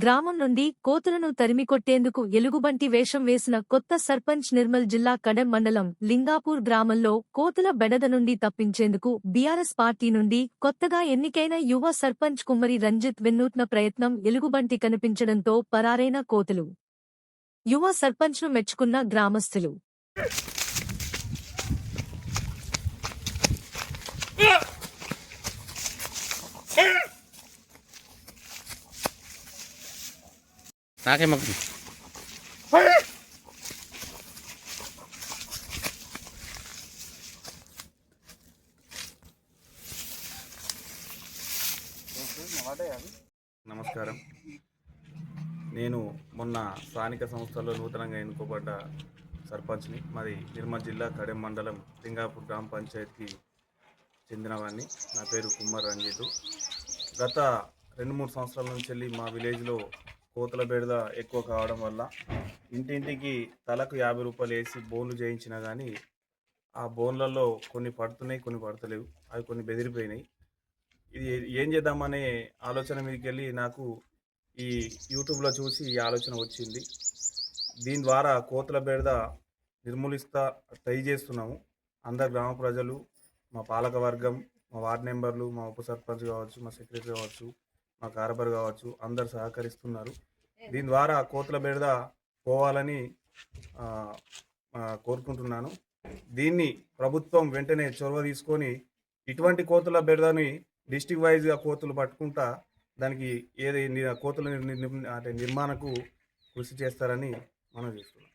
గ్రామం నుండి కోతులను తరిమికొట్టేందుకు ఎలుగుబంటి వేషం వేసిన కొత్త సర్పంచ్ నిర్మల్ జిల్లా కడెం మండలం లింగాపూర్ గ్రామంలో కోతుల బెడద నుండి తప్పించేందుకు బీఆర్ఎస్ పార్టీ నుండి కొత్తగా ఎన్నికైన యువ సర్పంచ్ కుమ్మరి రంజిత్ వినూత్న ప్రయత్నం ఎలుగుబంటి కనిపించడంతో పరారైన కోతులు. యువ సర్పంచ్ను మెచ్చుకున్న గ్రామస్తులు నాకేమకు నమస్కారం. నేను మొన్న స్థానిక సంస్థల్లో నూతనంగా ఎన్నుకోబడ్డ సర్పంచ్ని మరి నిర్మల్ జిల్లా కడెం మండలం లింగాపూర్ గ్రామ పంచాయతీకి చెందినవాడిని నా పేరు కుమార్ రంజితు. గత రెండు మూడు సంవత్సరాల నుంచి వెళ్ళి మా విలేజ్లో కోతల బెడద ఎక్కువ కావడం వల్ల ఇంటింటికి తలకు యాభై రూపాయలు వేసి బోన్లు చేయించినా కానీ ఆ బోన్లలో కొన్ని పడుతున్నాయి కొన్ని పడతలేవు. అవి కొన్ని బెదిరిపోయినాయి. ఇది ఏం చేద్దామనే ఆలోచన మీదకి వెళ్ళి నాకు ఈ యూట్యూబ్లో చూసి ఈ ఆలోచన వచ్చింది. దీని ద్వారా కోతుల బెడద నిర్మూలిస్తా ట్రై చేస్తున్నాము. అందరు గ్రామ ప్రజలు మా పాలక వర్గం మా వార్డ్ మెంబర్లు మా ఉప సర్పంచ్ కావచ్చు మా సెక్రటరీ కావచ్చు మా కార్బర్ కావచ్చు అందరు సహకరిస్తున్నారు. దీని ద్వారా కోతుల బెడద పోవాలని కోరుకుంటున్నాను. దీన్ని ప్రభుత్వం వెంటనే చొరవ తీసుకొని ఇటువంటి కోతుల బెడదని డిస్టిక్ వైజ్గా కోతులు పట్టుకుంటా దానికి ఏది కోతుల అంటే నిర్మాణకు కృషి చేస్తారని మనం చేస్తున్నాం.